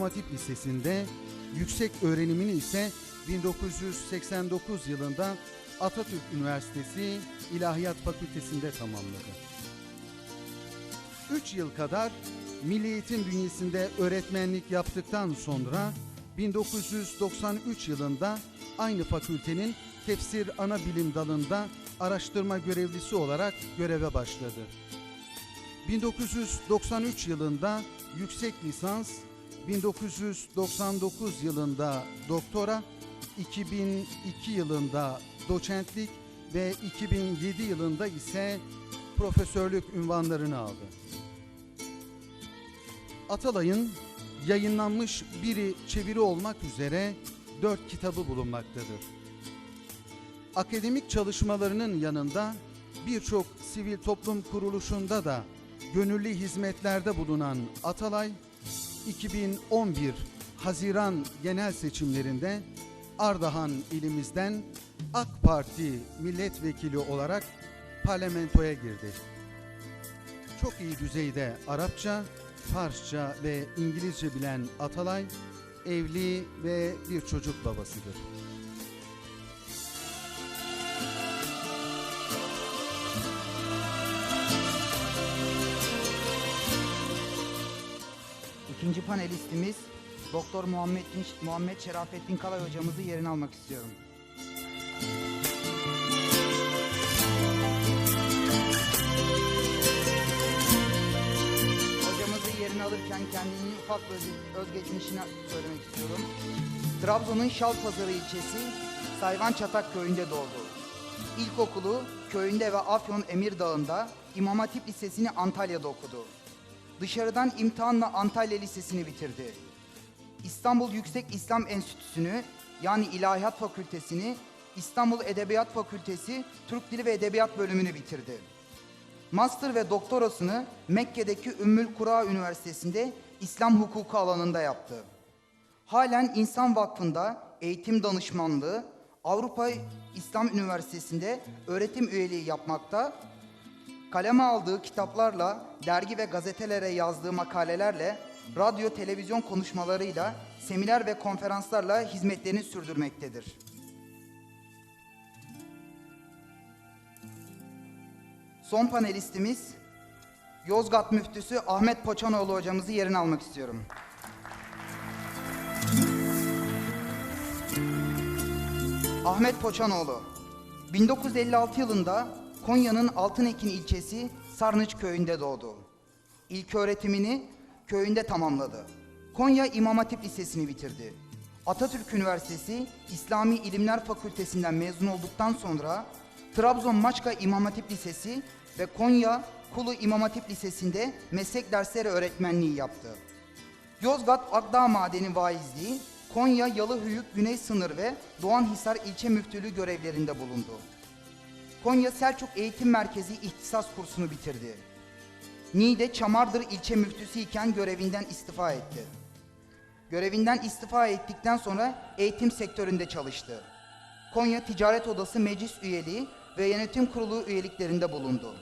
Hatip Lisesi'nde, yüksek öğrenimini ise 1989 yılında Atatürk Üniversitesi İlahiyat Fakültesi'nde tamamladı. 3 yıl kadar Milli Eğitim bünyesinde öğretmenlik yaptıktan sonra 1993 yılında aynı fakültenin tefsir ana bilim dalında araştırma görevlisi olarak göreve başladı. 1993 yılında yüksek lisans, 1999 yılında doktora, 2002 yılında doçentlik ve 2007 yılında ise profesörlük ünvanlarını aldı. Atalay'ın yayınlanmış biri çeviri olmak üzere dört kitabı bulunmaktadır. Akademik çalışmalarının yanında birçok sivil toplum kuruluşunda da gönüllü hizmetlerde bulunan Atalay, 2011 Haziran genel seçimlerinde Ardahan ilimizden AK Parti milletvekili olarak parlamentoya girdi. Çok iyi düzeyde Arapça, Farsça ve İngilizce bilen Atalay, evli ve bir çocuk babasıdır. İkinci panelistimiz Doktor Muhammed, Muhammed Şerafettin Kalay hocamızı yerine almak istiyorum. Hocamızı yerine alırken kendini ufak özgeçmişini söylemek istiyorum. Trabzon'un Şalpazarı ilçesi Sayvan Çatak köyünde doğdu. İlkokulu köyünde ve Afyon Emirdağ'ında İmam Hatip Lisesi'ni Antalya'da okudu. Dışarıdan imtihanla Antalya Lisesi'ni bitirdi. İstanbul Yüksek İslam Enstitüsü'nü yani İlahiyat Fakültesini, İstanbul Edebiyat Fakültesi Türk Dili ve Edebiyat bölümünü bitirdi. Master ve doktorasını Mekke'deki Ümmül Kura Üniversitesi'nde İslam hukuku alanında yaptı. Halen İnsan Vakfı'nda eğitim danışmanlığı, Avrupa İslam Üniversitesi'nde öğretim üyeliği yapmakta Kaleme aldığı kitaplarla, dergi ve gazetelere yazdığı makalelerle, radyo, televizyon konuşmalarıyla, seminer ve konferanslarla hizmetlerini sürdürmektedir. Son panelistimiz Yozgat Müftüsü Ahmet Poçanoğlu hocamızı yerine almak istiyorum. Ahmet Poçanoğlu 1956 yılında Konya'nın Altınekin ilçesi Sarnıç köyünde doğdu. İlk öğretimini köyünde tamamladı. Konya İmam Hatip Lisesi'ni bitirdi. Atatürk Üniversitesi İslami İlimler Fakültesinden mezun olduktan sonra Trabzon Maçka İmam Hatip Lisesi ve Konya Kulu İmam Hatip Lisesi'nde meslek dersleri öğretmenliği yaptı. Yozgat Akdağ Madeni Vaizliği, Konya Yalıhöyük Güney Sınır ve Doğanhisar İlçe Müftülüğü görevlerinde bulundu. Konya Selçuk Eğitim Merkezi ihtisas kursunu bitirdi. Niğde Çamardır ilçe müftüsü iken görevinden istifa etti. Görevinden istifa ettikten sonra eğitim sektöründe çalıştı. Konya Ticaret Odası meclis üyeliği ve yönetim kurulu üyeliklerinde bulundu.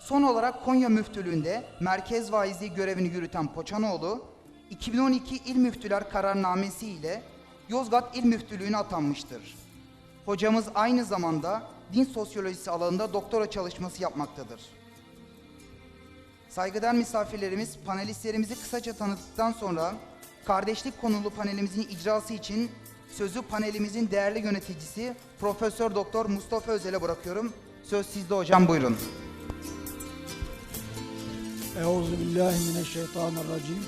Son olarak Konya Müftülüğü'nde merkez vaizliği görevini yürüten Poçanoğlu, 2012 İl Müftüler Kararnamesi ile Yozgat İl Müftülüğü'ne atanmıştır. Hocamız aynı zamanda din sosyolojisi alanında doktora çalışması yapmaktadır. Saygıdeğer misafirlerimiz panelistlerimizi kısaca tanıttıktan sonra kardeşlik konulu panelimizin icrası için sözü panelimizin değerli yöneticisi Profesör Doktor Mustafa Özel'e bırakıyorum. Söz sizde hocam buyurun. Euzu billahi mineşşeytanirracim.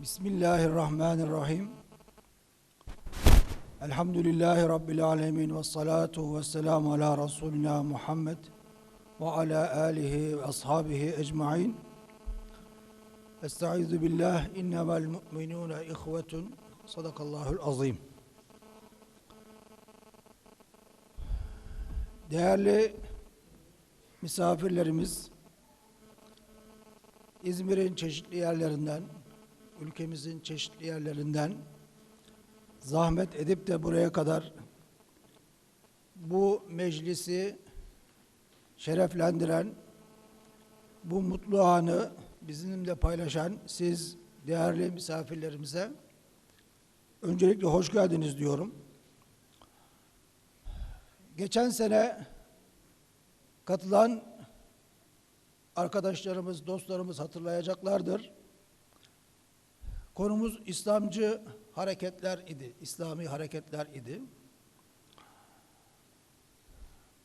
Bismillahirrahmanirrahim. Elhamdülillahi Rabbil alemin ve salatu ve selamu ala Resulina Muhammed ve ala alihi ve ashabihi ecmain. Estaizu billah innemel mu'minune ihvetun sadakallahul azim. Değerli misafirlerimiz, İzmir'in çeşitli yerlerinden, ülkemizin çeşitli yerlerinden zahmet edip de buraya kadar bu meclisi şereflendiren, bu mutlu anı bizimle paylaşan siz değerli misafirlerimize öncelikle hoş geldiniz diyorum. Geçen sene katılan arkadaşlarımız, dostlarımız hatırlayacaklardır. Konumuz İslamcı hareketler idi, İslami hareketler idi.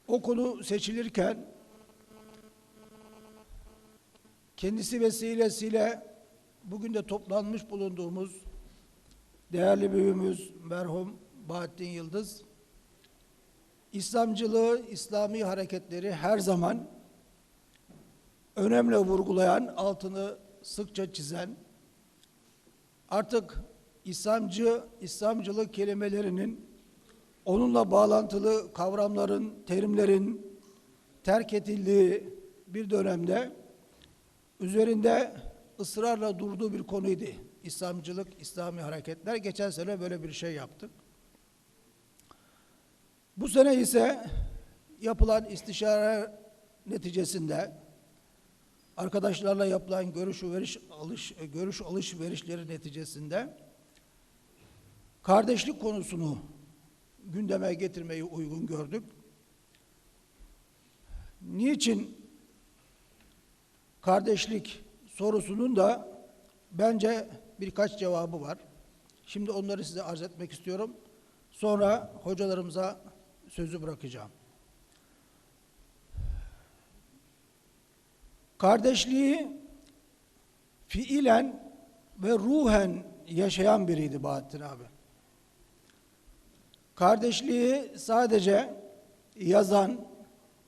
O konu seçilirken kendisi vesilesiyle bugün de toplanmış bulunduğumuz değerli büyüğümüz merhum Bahattin Yıldız İslamcılığı, İslami hareketleri her zaman önemli vurgulayan, altını sıkça çizen, artık İslamcı, İslamcılık kelimelerinin onunla bağlantılı kavramların, terimlerin terk edildiği bir dönemde üzerinde ısrarla durduğu bir konuydu. İslamcılık, İslami hareketler. Geçen sene böyle bir şey yaptık. Bu sene ise yapılan istişare neticesinde arkadaşlarla yapılan görüş alış görüş alışverişleri neticesinde kardeşlik konusunu gündeme getirmeyi uygun gördük. Niçin kardeşlik sorusunun da bence birkaç cevabı var. Şimdi onları size arz etmek istiyorum. Sonra hocalarımıza sözü bırakacağım. Kardeşliği fiilen ve ruhen yaşayan biriydi Bahattin abi. Kardeşliği sadece yazan,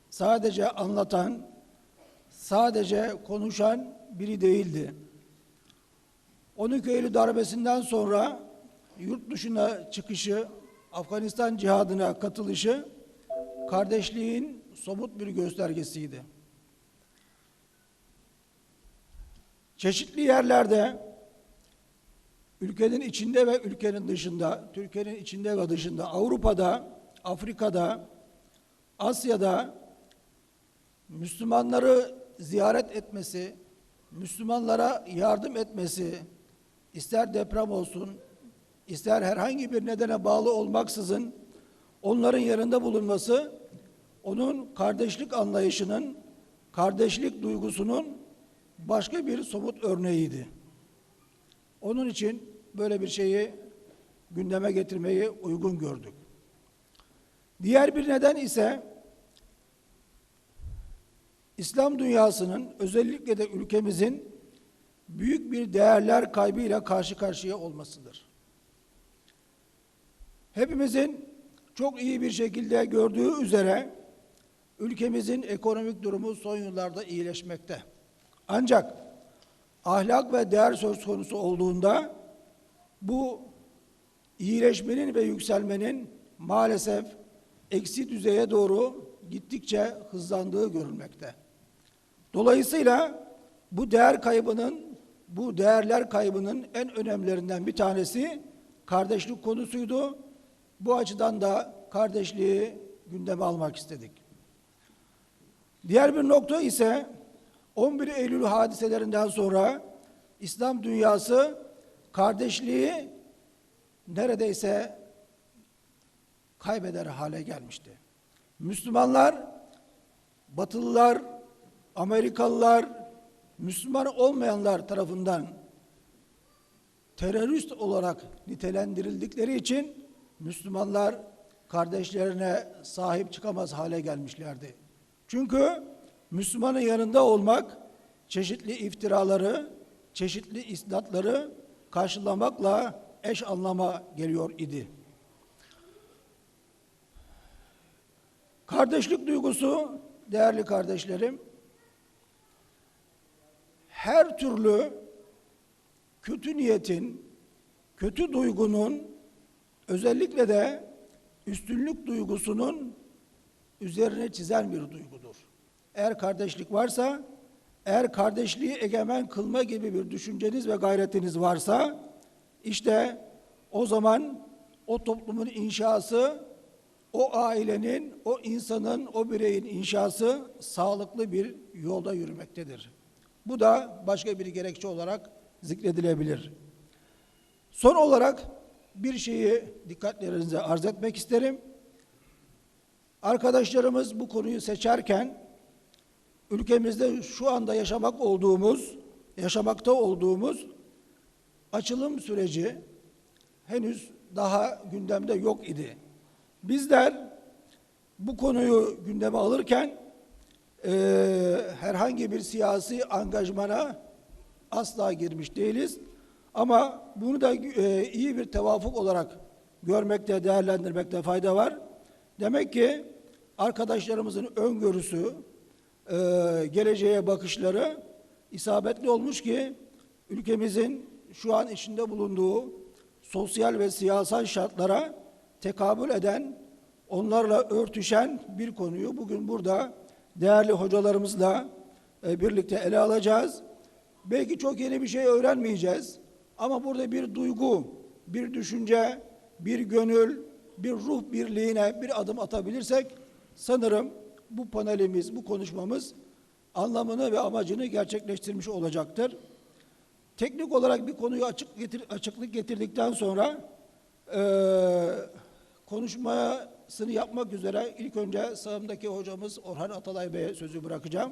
sadece anlatan, sadece konuşan biri değildi. 12 Eylül darbesinden sonra yurt dışına çıkışı, Afganistan cihadına katılışı kardeşliğin somut bir göstergesiydi. Çeşitli yerlerde ülkenin içinde ve ülkenin dışında, Türkiye'nin içinde ve dışında, Avrupa'da, Afrika'da, Asya'da Müslümanları ziyaret etmesi, Müslümanlara yardım etmesi, ister deprem olsun, ister herhangi bir nedene bağlı olmaksızın onların yanında bulunması, onun kardeşlik anlayışının, kardeşlik duygusunun başka bir somut örneğiydi. Onun için böyle bir şeyi gündeme getirmeyi uygun gördük. Diğer bir neden ise İslam dünyasının özellikle de ülkemizin büyük bir değerler kaybıyla karşı karşıya olmasıdır. Hepimizin çok iyi bir şekilde gördüğü üzere ülkemizin ekonomik durumu son yıllarda iyileşmekte. Ancak ahlak ve değer söz konusu olduğunda bu iyileşmenin ve yükselmenin maalesef eksi düzeye doğru gittikçe hızlandığı görülmekte. Dolayısıyla bu değer kaybının, bu değerler kaybının en önemlilerinden bir tanesi kardeşlik konusuydu. Bu açıdan da kardeşliği gündeme almak istedik. Diğer bir nokta ise 11 Eylül hadiselerinden sonra İslam dünyası kardeşliği neredeyse kaybeder hale gelmişti. Müslümanlar, Batılılar, Amerikalılar, Müslüman olmayanlar tarafından terörist olarak nitelendirildikleri için Müslümanlar kardeşlerine sahip çıkamaz hale gelmişlerdi. Çünkü Müslümanın yanında olmak çeşitli iftiraları, çeşitli isnatları karşılamakla eş anlama geliyor idi. Kardeşlik duygusu değerli kardeşlerim her türlü kötü niyetin, kötü duygunun özellikle de üstünlük duygusunun üzerine çizen bir duygudur. Eğer kardeşlik varsa, eğer kardeşliği egemen kılma gibi bir düşünceniz ve gayretiniz varsa, işte o zaman o toplumun inşası, o ailenin, o insanın, o bireyin inşası sağlıklı bir yolda yürümektedir. Bu da başka bir gerekçe olarak zikredilebilir. Son olarak bir şeyi dikkatlerinize arz etmek isterim. Arkadaşlarımız bu konuyu seçerken ülkemizde şu anda yaşamak olduğumuz, yaşamakta olduğumuz açılım süreci henüz daha gündemde yok idi. Bizler bu konuyu gündeme alırken eee, herhangi bir siyasi angajmana asla girmiş değiliz. Ama bunu da eee, iyi bir tevafuk olarak görmekte, değerlendirmekte fayda var. Demek ki arkadaşlarımızın öngörüsü, eee, geleceğe bakışları isabetli olmuş ki ülkemizin şu an içinde bulunduğu sosyal ve siyasal şartlara tekabül eden, onlarla örtüşen bir konuyu bugün burada değerli hocalarımızla e, birlikte ele alacağız. Belki çok yeni bir şey öğrenmeyeceğiz ama burada bir duygu, bir düşünce, bir gönül, bir ruh birliğine bir adım atabilirsek sanırım bu panelimiz, bu konuşmamız anlamını ve amacını gerçekleştirmiş olacaktır. Teknik olarak bir konuyu açık getir, açıklık getirdikten sonra eee konuşmasını yapmak üzere ilk önce sağımdaki hocamız Orhan Atalay Bey'e sözü bırakacağım.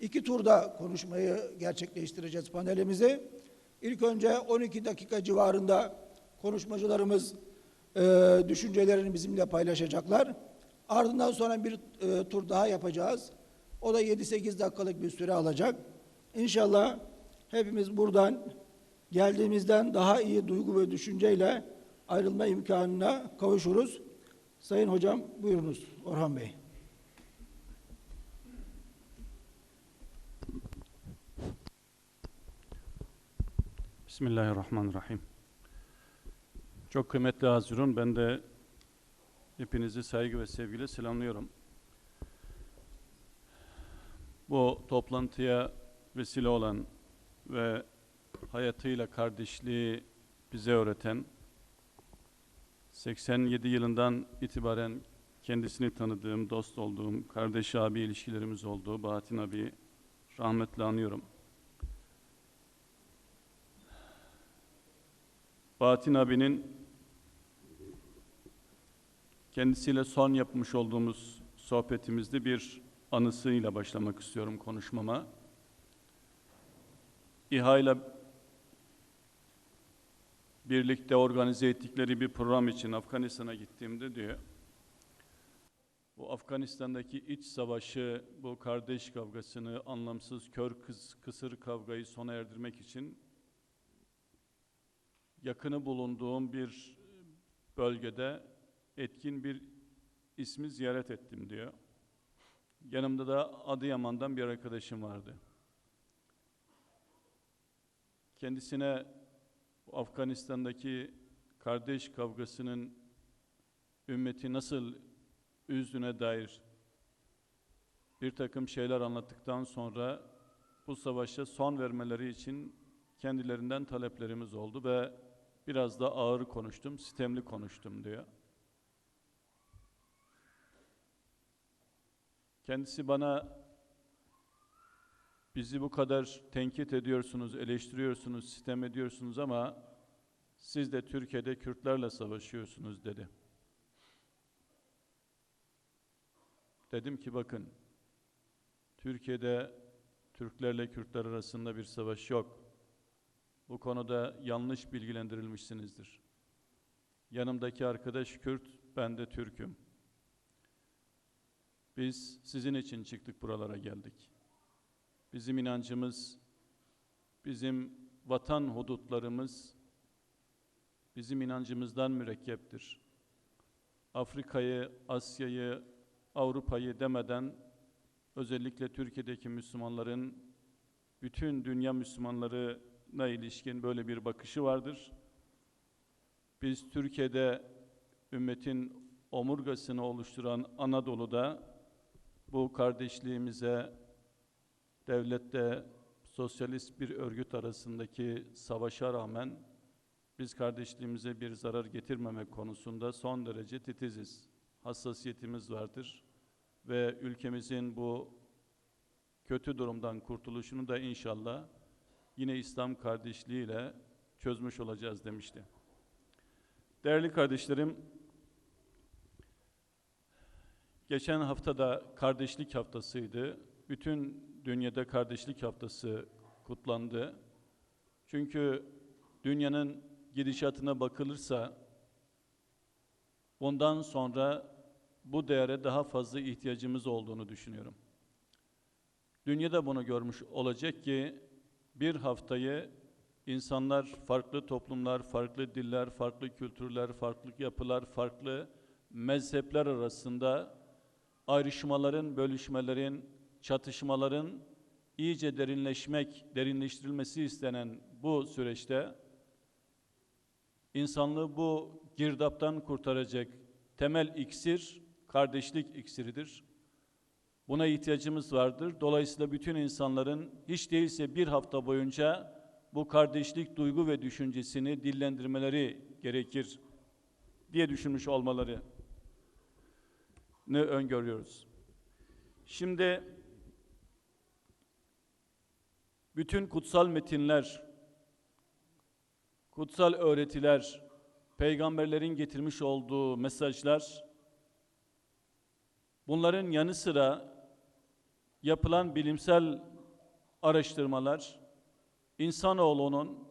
İki turda konuşmayı gerçekleştireceğiz panelimizi. İlk önce 12 dakika civarında konuşmacılarımız eee düşüncelerini bizimle paylaşacaklar. Ardından sonra bir eee, tur daha yapacağız. O da 7-8 dakikalık bir süre alacak. İnşallah hepimiz buradan geldiğimizden daha iyi duygu ve düşünceyle ayrılma imkanına kavuşuruz. Sayın hocam buyurunuz Orhan Bey. Bismillahirrahmanirrahim. Çok kıymetli Hazirun, ben de hepinizi saygı ve sevgiyle selamlıyorum. Bu toplantıya vesile olan ve hayatıyla kardeşliği bize öğreten, 87 yılından itibaren kendisini tanıdığım, dost olduğum, kardeş abi ilişkilerimiz olduğu Bahattin abi rahmetle anıyorum. Bahattin abinin kendisiyle son yapmış olduğumuz sohbetimizde bir anısıyla başlamak istiyorum konuşmama. İHA ile birlikte organize ettikleri bir program için Afganistan'a gittiğimde diyor, bu Afganistan'daki iç savaşı, bu kardeş kavgasını, anlamsız kör kız, kısır kavgayı sona erdirmek için yakını bulunduğum bir bölgede etkin bir ismi ziyaret ettim diyor. Yanımda da Adıyaman'dan bir arkadaşım vardı. Kendisine Afganistan'daki kardeş kavgasının ümmeti nasıl üzdüğüne dair bir takım şeyler anlattıktan sonra bu savaşa son vermeleri için kendilerinden taleplerimiz oldu ve biraz da ağır konuştum, sistemli konuştum diyor. Kendisi bana bizi bu kadar tenkit ediyorsunuz, eleştiriyorsunuz, sistem ediyorsunuz ama siz de Türkiye'de Kürtlerle savaşıyorsunuz dedi. Dedim ki bakın, Türkiye'de Türklerle Kürtler arasında bir savaş yok. Bu konuda yanlış bilgilendirilmişsinizdir. Yanımdaki arkadaş Kürt, ben de Türk'üm. Biz sizin için çıktık buralara geldik. Bizim inancımız, bizim vatan hudutlarımız bizim inancımızdan mürekkeptir. Afrika'yı, Asya'yı, Avrupa'yı demeden özellikle Türkiye'deki Müslümanların bütün dünya Müslümanlarına ilişkin böyle bir bakışı vardır. Biz Türkiye'de ümmetin omurgasını oluşturan Anadolu'da bu kardeşliğimize devlette sosyalist bir örgüt arasındaki savaşa rağmen biz kardeşliğimize bir zarar getirmemek konusunda son derece titiziz. Hassasiyetimiz vardır ve ülkemizin bu kötü durumdan kurtuluşunu da inşallah yine İslam kardeşliğiyle çözmüş olacağız demişti. Değerli kardeşlerim, geçen hafta da kardeşlik haftasıydı. Bütün dünyada kardeşlik haftası kutlandı. Çünkü dünyanın gidişatına bakılırsa bundan sonra bu değere daha fazla ihtiyacımız olduğunu düşünüyorum. Dünya da bunu görmüş olacak ki bir haftayı insanlar, farklı toplumlar, farklı diller, farklı kültürler, farklı yapılar, farklı mezhepler arasında ayrışmaların, bölüşmelerin, çatışmaların iyice derinleşmek, derinleştirilmesi istenen bu süreçte insanlığı bu girdaptan kurtaracak temel iksir kardeşlik iksiridir. Buna ihtiyacımız vardır. Dolayısıyla bütün insanların hiç değilse bir hafta boyunca bu kardeşlik duygu ve düşüncesini dillendirmeleri gerekir diye düşünmüş olmaları öngörüyoruz. Şimdi bütün kutsal metinler, kutsal öğretiler, peygamberlerin getirmiş olduğu mesajlar, bunların yanı sıra yapılan bilimsel araştırmalar, insanoğlunun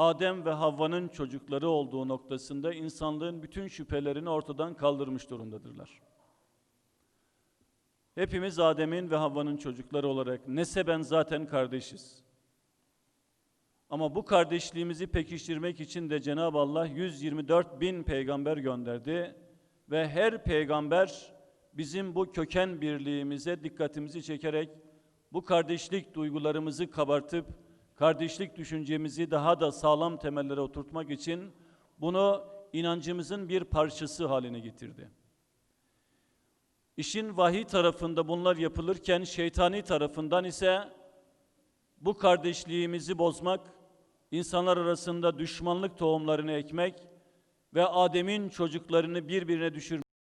Adem ve Havva'nın çocukları olduğu noktasında insanlığın bütün şüphelerini ortadan kaldırmış durumdadırlar. Hepimiz Adem'in ve Havva'nın çocukları olarak neseben zaten kardeşiz. Ama bu kardeşliğimizi pekiştirmek için de Cenab-ı Allah 124 bin peygamber gönderdi ve her peygamber bizim bu köken birliğimize dikkatimizi çekerek bu kardeşlik duygularımızı kabartıp kardeşlik düşüncemizi daha da sağlam temellere oturtmak için bunu inancımızın bir parçası haline getirdi. İşin vahiy tarafında bunlar yapılırken şeytani tarafından ise bu kardeşliğimizi bozmak, insanlar arasında düşmanlık tohumlarını ekmek ve Adem'in çocuklarını birbirine düşürmek